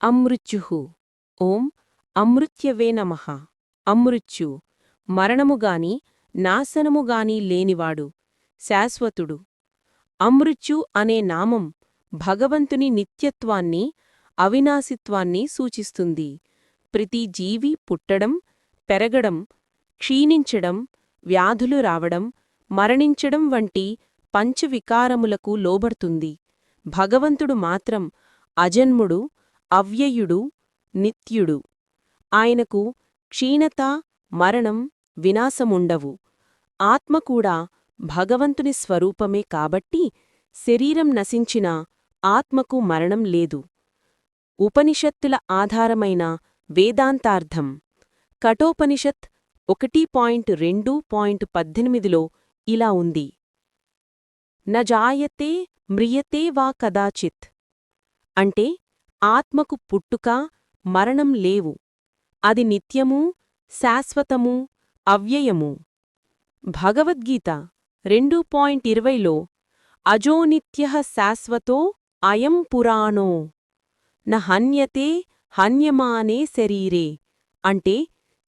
అమృత్యుః ఓం అమృత్యవే నమః. అమృత్యు మరణముగాని నాశనముగాని లేనివాడు శాశ్వతుడు. అమృత్యు అనే నామం భగవంతుని నిత్యత్వాన్ని అవినాశిత్వాన్ని సూచిస్తుంది. ప్రతి జీవి పుట్టడం పెరగడం క్షీణించడం వ్యాధులు రావడం మరణించడం వంటి పంచవికారములకు లోబడుతుంది. భగవంతుడు మాత్రం అజన్ముడు అవ్యయుడు నిత్యుడు. ఆయనకు క్షీణత మరణం వినాశముండవు. ఆత్మ కూడా భగవంతుని స్వరూపమే కాబట్టి శరీరం నశించినా ఆత్మకు మరణం లేదు. ఉపనిషత్తుల ఆధారమైన వేదాంతార్థం. కఠోపనిషత్ ఒకటి పాయింట్ రెండు పాయింట్ పద్దెనిమిదిలో ఇలా ఉంది. నజాయతే మ్రియతే వా కదాచిత్. అంటే ఆత్మకు పుట్టుక మరణం లేవు. అది నిత్యమూ శాశ్వతమూ అవ్యయము. భగవద్గీత రెండు పాయింట్ ఇరవైలో అజోనిత్య శాశ్వతో అయం పురాణో. న హన్యతే హన్యమానే శరీరే. అంటే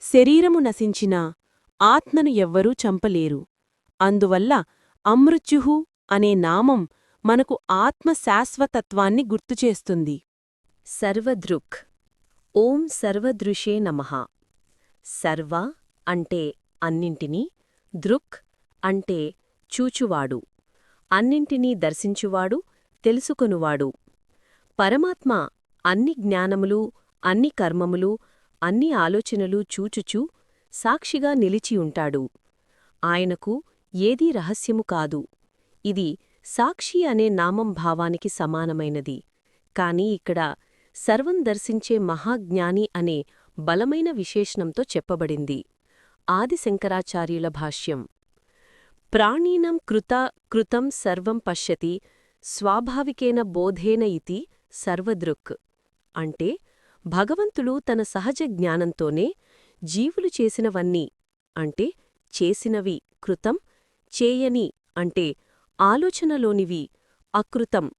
శరీరము నశించిన ఆత్మను ఎవ్వరూ చంపలేరు. అందువల్ల అమృత్యుహు అనే నామం మనకు ఆత్మ శాశ్వతత్వాన్ని గుర్తుచేస్తుంది సర్వదృక్. ఓం సర్వదృశే నమః. సర్వ అంటే అన్నింటినీ దృక్ అంటే చూచువాడు. అన్నింటినీ దర్శించువాడు తెలుసుకొనువాడు. పరమాత్మ అన్ని జ్ఞానములు అన్ని కర్మములు అన్ని ఆలోచనలు చూచుచూ సాక్షిగా నిలిచియుంటాడు ఆయనకు ఏదీ రహస్యము కాదు. ఇది సాక్షి అనే నామం భావానికి సమానమైనది. కాని ఇక్కడ సర్వం దర్శించే మహాజ్ఞాని అనే బలమైన విశేషణంతో చెప్పబడింది. ఆదిశంకరాచార్యుల భాష్యం. ప్రాణీనం కృత కృతం సర్వం పశ్యతి స్వాభావికేన బోధేన ఇతి సర్వదృక్. అంటే భగవంతుడు తన సహజ జ్ఞానంతోనే జీవులు చేసినవన్నీ అంటే చేసినవి కృతం చేయని అంటే ఆలోచనలోనివి అకృతం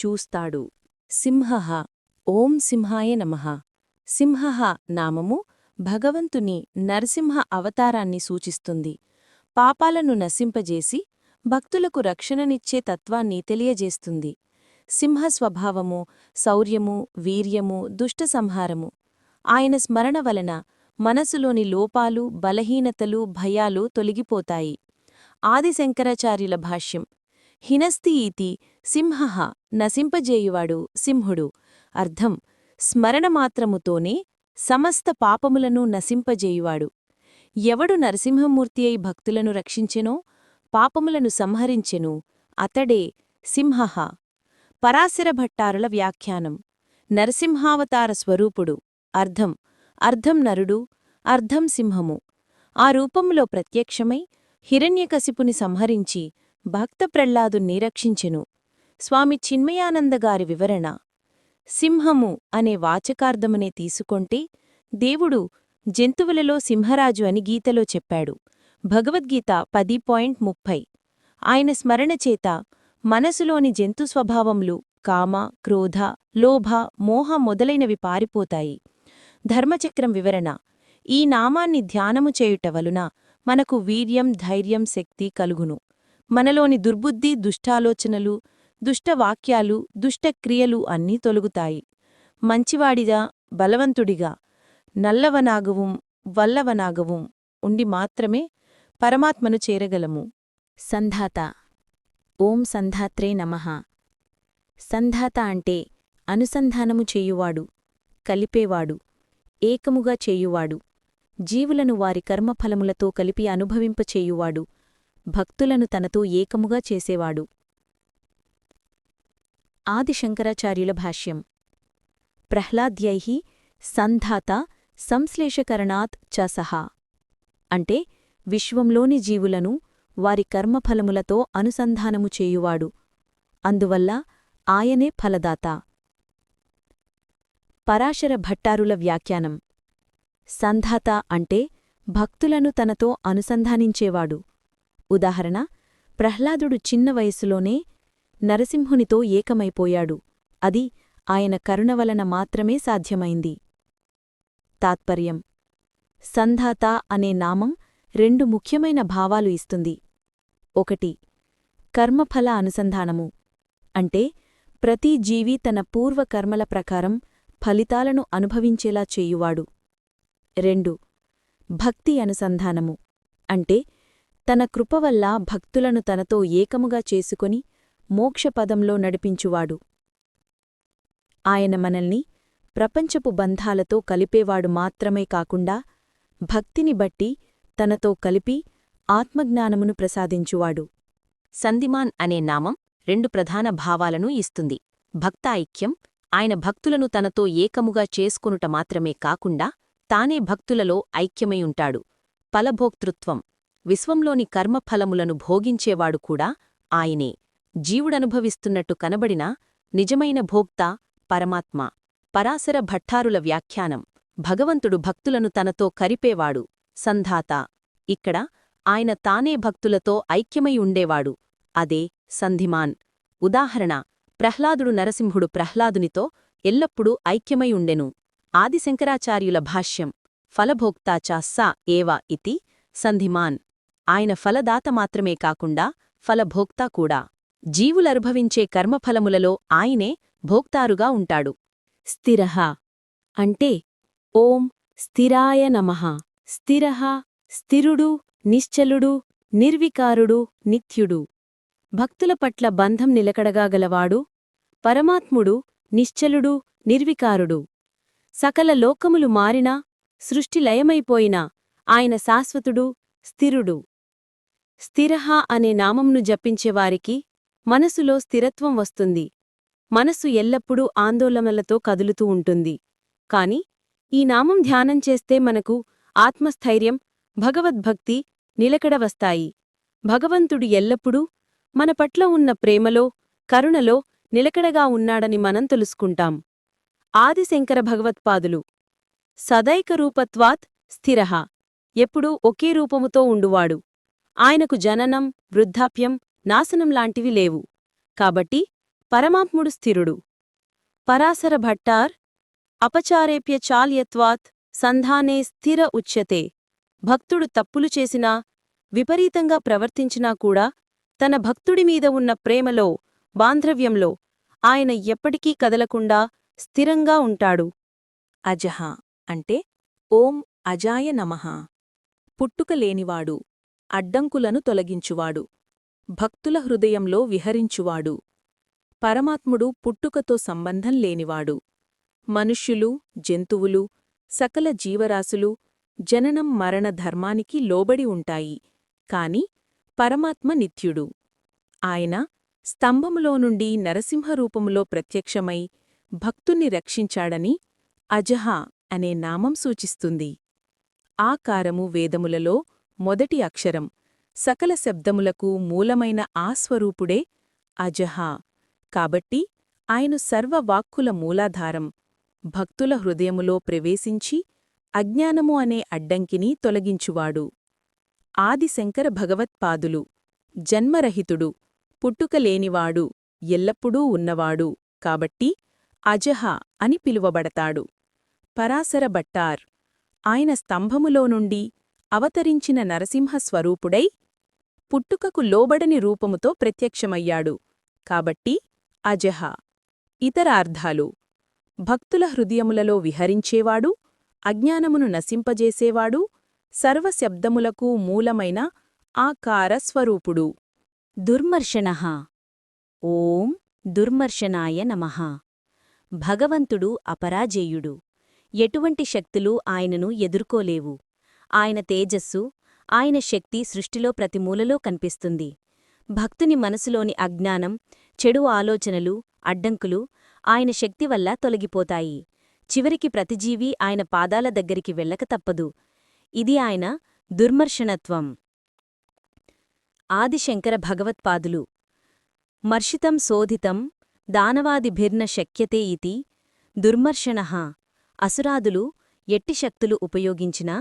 చూస్తాడు. సింహ ఓం సింహాయ నమః. సింహ నామము భగవంతుని నరసింహ అవతారాన్ని సూచిస్తుంది. పాపాలను నశింపజేసి భక్తులకు రక్షణనిచ్చే తత్వాన్ని తెలియజేస్తుంది. సింహ స్వభావము శౌర్యము వీర్యము దుష్ట సంహారము ఆయన స్మరణ వలన మనసులోని లోపాలు బలహీనతలు భయాలు తొలగిపోతాయి. ఆదిశంకరాచార్యుల భాష్యం. హినస్తి ఈతి సింహ నశింపజేయువాడు సింహుడు. అర్థం. స్మరణమాత్రముతోనే సమస్త పాపములను నశింపజేయువాడు. ఎవడు నరసింహమూర్తి అయి భక్తులను రక్షించెనో పాపములను సంహరించెను అతడే సింహ. పరాశర భట్టారుల వ్యాఖ్యానం. నరసింహావతార స్వరూపుడు. అర్ధం అర్ధం నరుడు అర్ధం సింహము. ఆ రూపంలో ప్రత్యక్షమై హిరణ్యకశిపుని సంహరించి భక్త ప్రహ్లాదుణ్ణి రక్షించెను. స్వామి చిన్మయానందగారి వివరణ. సింహము అనే వాచకార్థమునే తీసుకొంటే దేవుడు జంతువులలో సింహరాజు అని గీతలో చెప్పాడు. భగవద్గీత పది పాయింట్ ముప్పై. ఆయన స్మరణచేత మనసులోని జంతు స్వభావములు కామ క్రోధ లోభ మోహ మొదలైనవి పారిపోతాయి. ధర్మచక్రం వివరణ. ఈ నామాన్ని ధ్యానము చేయుట వలున మనకు వీర్యం ధైర్యం శక్తి కలుగును. మనలోని దుర్బుద్ధి దుష్టాలోచనలు దుష్టవాక్యాలు దుష్టక్రియలు అన్నీ తొలుగుతాయి. మంచివాడిగా బలవంతుడిగా నల్లవనాగవుం వల్లవనాగవుం ఉండి మాత్రమే పరమాత్మను చేరగలము. సంధాత. ఓం సంధాత్రే నమః. సంధాత అంటే అనుసంధానము చేయువాడు కలిపేవాడు ఏకముగా చేయువాడు జీవులను వారి కర్మఫలములతో కలిపి అనుభవింపచేయువాడు భక్తులను తనతో ఏకముగా చేసేవాడు. ఆదిశంకరాచార్యుల భాష్యం. ప్రహ్లాద్యై సంధాత సంశ్లేషకరణాత్ చ సహా. అంటే విశ్వంలోని జీవులను వారి కర్మఫలములతో అనుసంధానము చేయువాడు. అందువల్ల ఆయనే ఫలదాత. పరాశర భట్టారుల వ్యాఖ్యానం. సంధాత అంటే భక్తులను తనతో అనుసంధానించేవాడు. ఉదాహరణ ప్రహ్లాదుడు చిన్న వయసులోనే నరసింహునితో ఏకమైపోయాడు. అది ఆయన కరుణ వలన మాత్రమే సాధ్యమైంది. తాత్పర్యం. సంధాత అనే నామం రెండు ముఖ్యమైన భావాలు ఇస్తుంది. ఒకటి కర్మఫల అనుసంధానము. అంటే ప్రతి జీవి తన పూర్వ కర్మల ప్రకారం ఫలితాలను అనుభవించేలా చేయువాడు. రెండు భక్తి అనుసంధానము. అంటే తన కృప వల్ల భక్తులను తనతో ఏకముగా చేసుకొని మోక్షపదంలో నడిపించువాడు. ఆయన మనల్ని ప్రపంచపు బంధాలతో కలిపేవాడు మాత్రమే కాకుండా భక్తిని బట్టి తనతో కలిపి ఆత్మజ్ఞానమును ప్రసాదించువాడు. సందిమాన్ అనే నామం రెండు ప్రధాన భావాలను ఇస్తుంది. భక్త ఐక్యం ఆయన భక్తులను తనతో ఏకముగా చేసుకొనుట మాత్రమే కాకుండా తానే భక్తులలో ఐక్యమై ఉంటాడు. ఫలభోక్తృత్వం విశ్వంలోని కర్మఫలములను భోగించేవాడు కూడా ఆయనే. జీవుడనుభవిస్తున్నట్టు కనబడినా నిజమైన భోక్త పరమాత్మ. పరాశర భట్టారుల వ్యాఖ్యానం. భగవంతుడు భక్తులను తనతో కరిపేవాడు. సంధాత. ఇక్కడ ఆయన తానే భక్తులతో ఐక్యమై ఉండేవాడు. అదే సంధిమాన్. ఉదాహరణ. ప్రహ్లాదుడు నరసింహుడు ప్రహ్లాదునితో ఎల్లప్పుడూ ఐక్యమై ఉండెను. ఆదిశంకరాచార్యుల భాష్యం. ఫలభోక్తాచా స ఏవా ఇతి సంధిమాన్. ఆయన ఫలదాత మాత్రమే కాకుండా ఫలభోక్తా కూడా. జీవులనుభవించే కర్మఫలములలో ఆయనే భోక్తారుగా ఉంటాడు. స్థిరః అంటే ఓం స్థిరాయ నమః. స్థిరః స్థిరుడు నిశ్చలుడు నిర్వికారుడు నిత్యుడు. భక్తుల పట్ల బంధం నిలకడగా గలవాడు పరమాత్ముడు నిశ్చలుడు నిర్వికారుడు. సకల లోకములు మారినా సృష్టి లయమైపోయినా ఆయన శాశ్వతుడు స్థిరుడు. స్థిరహ అనే నామంను జపించేవారికి మనసులో స్థిరత్వం వస్తుంది. మనసు ఎల్లప్పుడూ ఆందోళనలతో కదులుతూ ఉంటుంది. కాని ఈ నామం ధ్యానం చేస్తే మనకు ఆత్మస్థైర్యం భగవద్భక్తి నిలకడ వస్తాయి భగవంతుడు ఎల్లప్పుడూ మన పట్ల ఉన్న ప్రేమలో కరుణలో నిలకడగా ఉన్నాడని మనం తెలుసుకుంటాం. ఆదిశంకర భగవత్పాదులు. సదైకరూపత్వాత్ స్థిరః. ఎప్పుడూ ఒకే రూపముతో ఉండువాడు. ఆయనకు జననం వృద్ధాప్యం నాశనం లాంటివి లేవు. కాబట్టి పరమాత్ముడు స్థిరుడు. పరాశర భట్టార్ అపచారేప్య చాల్యత్వాత్ సంధానే స్థిర ఉచ్యతే. భక్తుడు తప్పులు చేసినా విపరీతంగా ప్రవర్తించినా కూడా తన భక్తుడిమీద ఉన్న ప్రేమలో బాంధవ్యంలో ఆయన ఎప్పటికీ కదలకుండా స్థిరంగా ఉంటాడు. అజహ అంటే ఓం అజాయ నమః. పుట్టుకలేనివాడు అడ్డంకులను తొలగించువాడు. భక్తుల హృదయంలో విహరించువాడు. పరమాత్ముడు పుట్టుకతో సంబంధం లేనివాడు. మనుష్యులు జంతువులు సకల జీవరాశులు జననం మరణ ధర్మానికి లోబడి ఉంటాయి. కాని పరమాత్మ నిత్యుడు. ఆయన స్తంభములో నుండి నరసింహరూపములో ప్రత్యక్షమై భక్తుణ్ణి రక్షించాడని అజహా అనే నామం సూచిస్తుంది. ఆకారము వేదములలో మొదటి అక్షరం సకల శబ్దములకు మూలమైన ఆ స్వరూపుడే అజహా. కాబట్టి ఆయన సర్వవాక్కుల మూలాధారం. భక్తుల హృదయములో ప్రవేశించి అజ్ఞానము అనే అడ్డంకిని తొలగించువాడు. ఆదిశంకర భగవత్పాదులు. జన్మరహితుడు. పుట్టుకలేనివాడు ఎల్లప్పుడూ ఉన్నవాడు. కాబట్టి అజహ అని పిలువబడతాడు. పరాశర భట్టార్. ఆయన స్తంభములో నుండి అవతరించిన నరసింహస్వరూపుడై పుట్టుకకు లోబడని రూపముతో ప్రత్యక్షమయ్యాడు. కాబట్టి అజహ. ఇతర అర్థాలు. భక్తుల హృదయములలో విహరించేవాడు అజ్ఞానమును నశింపజేసేవాడు సర్వశబ్దములకు మూలమైన ఆకారస్వరూపుడు దుర్మర్షణ ఓం దుర్మర్శనాయ నమః. భగవంతుడు అపరాజేయుడు. ఎటువంటి శక్తులు ఆయనను ఎదుర్కోలేవు. ఆయన తేజస్సు ఆయన శక్తి సృష్టిలో ప్రతి మూలలో కనిపిస్తుంది. భక్తుని మనసులోని అజ్ఞానం చెడు ఆలోచనలు అడ్డంకులు ఆయన శక్తి వల్ల తొలగిపోతాయి. చివరికి ప్రతిజీవి ఆయన పాదాల దగ్గరికి వెళ్ళక తప్పదు. ఇది ఆయన దుర్మర్షణత్వం ఆదిశంకర భగవత్పాదులు. మర్షితం శోధితం దానవాదిభిర్న శక్యతే ఇతి దుర్మర్షణ అసురాదులు ఎట్టి శక్తులు ఉపయోగించినా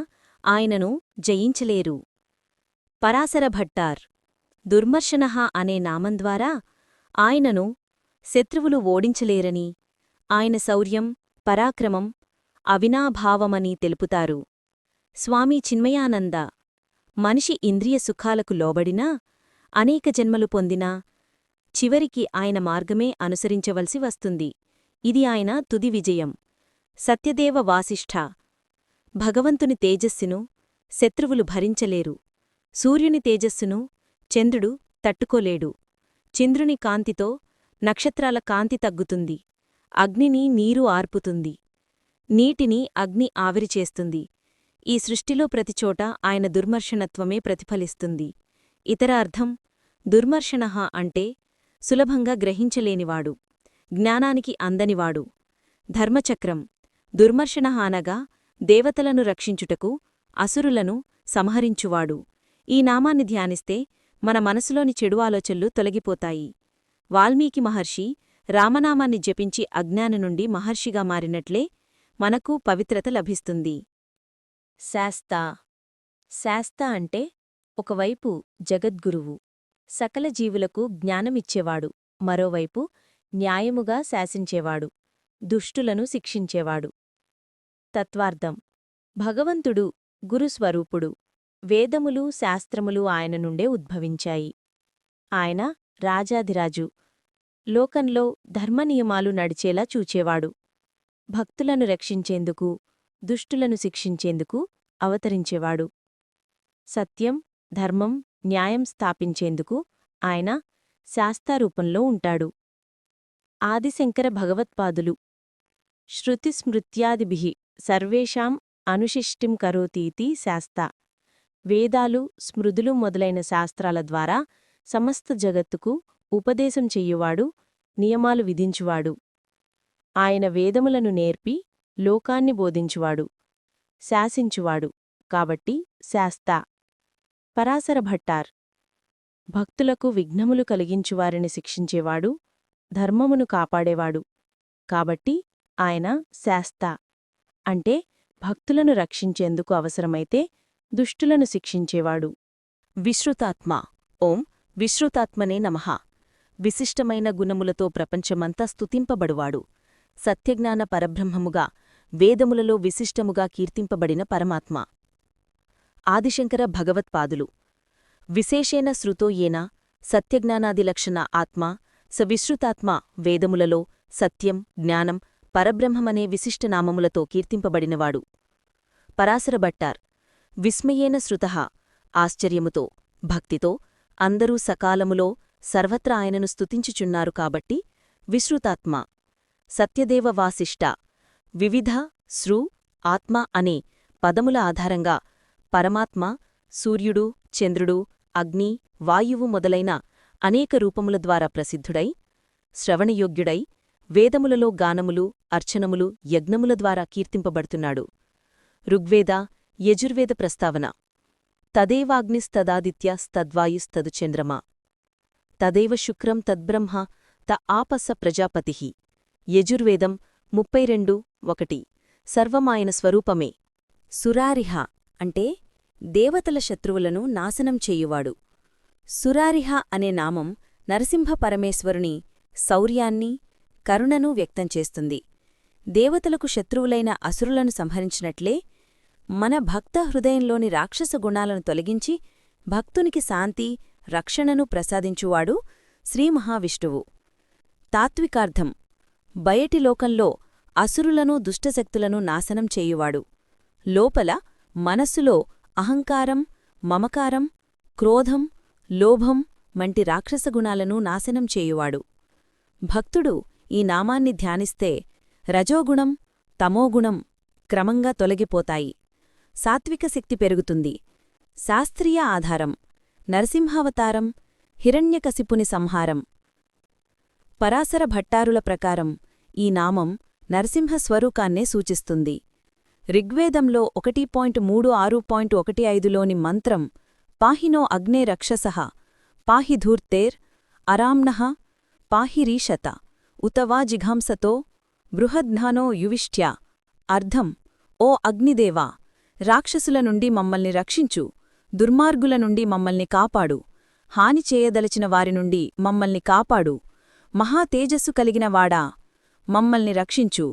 ఆయనను జయించలేరు. పరాశర భట్టార్ అనే నామం ద్వారా ఆయనను శత్రువులు ఓడించలేరని ఆయన శౌర్యం పరాక్రమం అవినాభావమని తెలుపుతారు. స్వామి చిన్మయానంద మనిషి ఇంద్రియ సుఖాలకు లోబడినా అనేక జన్మలు పొందినా చివరికి ఆయన మార్గమే అనుసరించవలసి వస్తుంది. ఇది ఆయన తుది విజయం. సత్యదేవ వాసిష్ఠ భగవంతుని తేజస్సును శత్రువులు భరించలేరు. సూర్యుని తేజస్సును చంద్రుడు తట్టుకోలేడు. చంద్రుని కాంతితో నక్షత్రాల కాంతి తగ్గుతుంది. అగ్నిని నీరు ఆర్పుతుంది. నీటిని అగ్ని ఆవిరిచేస్తుంది. ఈ సృష్టిలో ప్రతిచోట ఆయన దుర్మర్షణత్వమే ప్రతిఫలిస్తుంది. ఇతర అర్థం దుర్మర్షణః అంటే సులభంగా గ్రహించలేనివాడు. జ్ఞానానికి అందనివాడు ధర్మచక్రం దుర్మర్షణ అనగా దేవతలను రక్షించుటకు అసురులను సంహరించువాడు. ఈ నామాన్ని ధ్యానిస్తే మన మనసులోని చెడు ఆలోచనలు తొలగిపోతాయి. వాల్మీకి మహర్షి రామనామాన్ని జపించి అజ్ఞాన నుండి మహర్షిగా మారినట్లే మనకు పవిత్రత లభిస్తుంది. శాస్త. శాస్త అంటే ఒకవైపు జగద్గురువు సకల జీవులకు జ్ఞానమిచ్చేవాడు మరోవైపు న్యాయముగా శాసించేవాడు దుష్టులను శిక్షించేవాడు. తత్వార్థం. భగవంతుడు గురుస్వరూపుడు వేదములు శాస్త్రములు ఆయన నుండే ఉద్భవించాయి. ఆయన రాజాధిరాజు. లోకంలో ధర్మనియమాలు నడిచేలా చూచేవాడు. భక్తులను రక్షించేందుకు దుష్టులను శిక్షించేందుకు అవతరించేవాడు. సత్యం ధర్మం న్యాయం స్థాపించేందుకు ఆయన శాస్తారూపంలో ఉంటాడు. ఆదిశంకర భగవత్పాదులు. శృతిస్మృత్యాదిభి సర్వేషాం అనుశిష్టిం కరోతీతి శాస్త. వేదాలు స్మృదులు మొదలైన శాస్త్రాల ద్వారా సమస్త జగత్తుకు ఉపదేశం చెయ్యువాడు నియమాలు విధించువాడు. ఆయన వేదములను నేర్పి లోకాన్ని బోధించువాడు శాసించువాడు కాబట్టి శాస్త. పరాశర భట్టార్. భక్తులకు విఘ్నములు కలిగించువారిని శిక్షించేవాడు ధర్మమును కాపాడేవాడు కాబట్టి ఆయన శాస్తా. అంటే భక్తులను రక్షించేందుకు అవసరమైతే దుష్టులను శిక్షించేవాడు. విశ్రుతాత్మ. ఓం విశ్రుతాత్మనే నమః. విశిష్టమైన గుణములతో ప్రపంచమంతా స్తుతింపబడువాడు. సత్యజ్ఞాన పరబ్రహ్మముగా వేదములలో విశిష్టముగా కీర్తింపబడిన పరమాత్మ. ఆదిశంకర భగవత్పాదులు. విశేషేణ శృతో ఏన సత్యజ్ఞానాదిలక్షణ ఆత్మ స వేదములలో సత్యం జ్ఞానం పరబ్రహ్మమనే విశిష్టనామములతో కీర్తింపబడినవాడు. పరాశరభట్టార్ విస్మయేన శృత ఆశ్చర్యముతో భక్తితో అందరూ సకాలములో సర్వత్రా ఆయనను స్తుతించుచున్నారు కాబట్టి విశ్రుతాత్మ సత్యదేవ వాసిష్ట వివిధ శృ ఆత్మ అనే పదముల ఆధారంగా పరమాత్మ సూర్యుడు చంద్రుడు అగ్ని వాయువు మొదలైన అనేక రూపముల ద్వారా ప్రసిద్ధుడై శ్రవణయోగ్యుడై వేదములలో గానములు అర్చనములు యజ్ఞముల ద్వారా కీర్తింపబడుతున్నాడు. ఋగ్వేద యజుర్వేద ప్రస్తావన. తదేవాగ్నిస్తదాదిత్యస్తద్వాయుస్తదు చంద్రమా తదేవ శుక్రం తద్బ్రహ్మ త ఆపస ప్రజాపతి. యజుర్వేదం ముప్పై రెండు ఒకటి సర్వమాయన స్వరూపమే. సురారిహ అంటే దేవతల శత్రువులను నాశనం చేయువాడు. సురారిహ అనే నామం నరసింహ పరమేశ్వరుని శౌర్యాన్ని కరుణను వ్యక్తం చేస్తుంది. దేవతలకు శత్రువులైన అసురులను సంహరించినట్లే మన భక్త హృదయంలోని రాక్షస గుణాలను తొలగించి భక్తునికి శాంతి రక్షణను ప్రసాదించువాడు శ్రీమహావిష్ణువు తాత్వికార్థం బయటి లోకంలో అసురులను దుష్టశక్తులను నాశనం చేయువాడు. లోపల మనస్సులో అహంకారం మమకారం క్రోధం లోభం వంటి రాక్షసగుణాలను నాశనం చేయువాడు. భక్తుడు ఈ నామాన్ని ధ్యానిస్తే రజోగుణం తమోగుణం క్రమంగా తొలగిపోతాయి. సాత్విక శక్తి పెరుగుతుంది. శాస్త్రీయ ఆధారం నరసింహావతారం హిరణ్యకశిపుని సంహారం. పరాశర భట్టారుల ప్రకారం ఈ నామం నరసింహస్వరూకాన్నే సూచిస్తుంది. ఋగ్వేదంలో ఒకటి పాయింట్ మూడు ఆరు పాయింట్ ఒకటి ఐదులోని మంత్రం పాహినో అగ్నే రక్షసః పాహి ధూర్తేర్ అరామ్నః పాహిరీషత ఉతవా జిఘాంసతో బృహద్ఘ్నానో యువిష్ట్యా అర్థం ఓ అగ్నిదేవా రాక్షసుల నుండి మమ్మల్ని రక్షించు దుర్మార్గుల నుండి మమ్మల్ని కాపాడు హాని చేయదలచిన వారి నుండి మమ్మల్ని కాపాడు మహా తేజస్సు కలిగినవాడా మమ్మల్ని రక్షించు.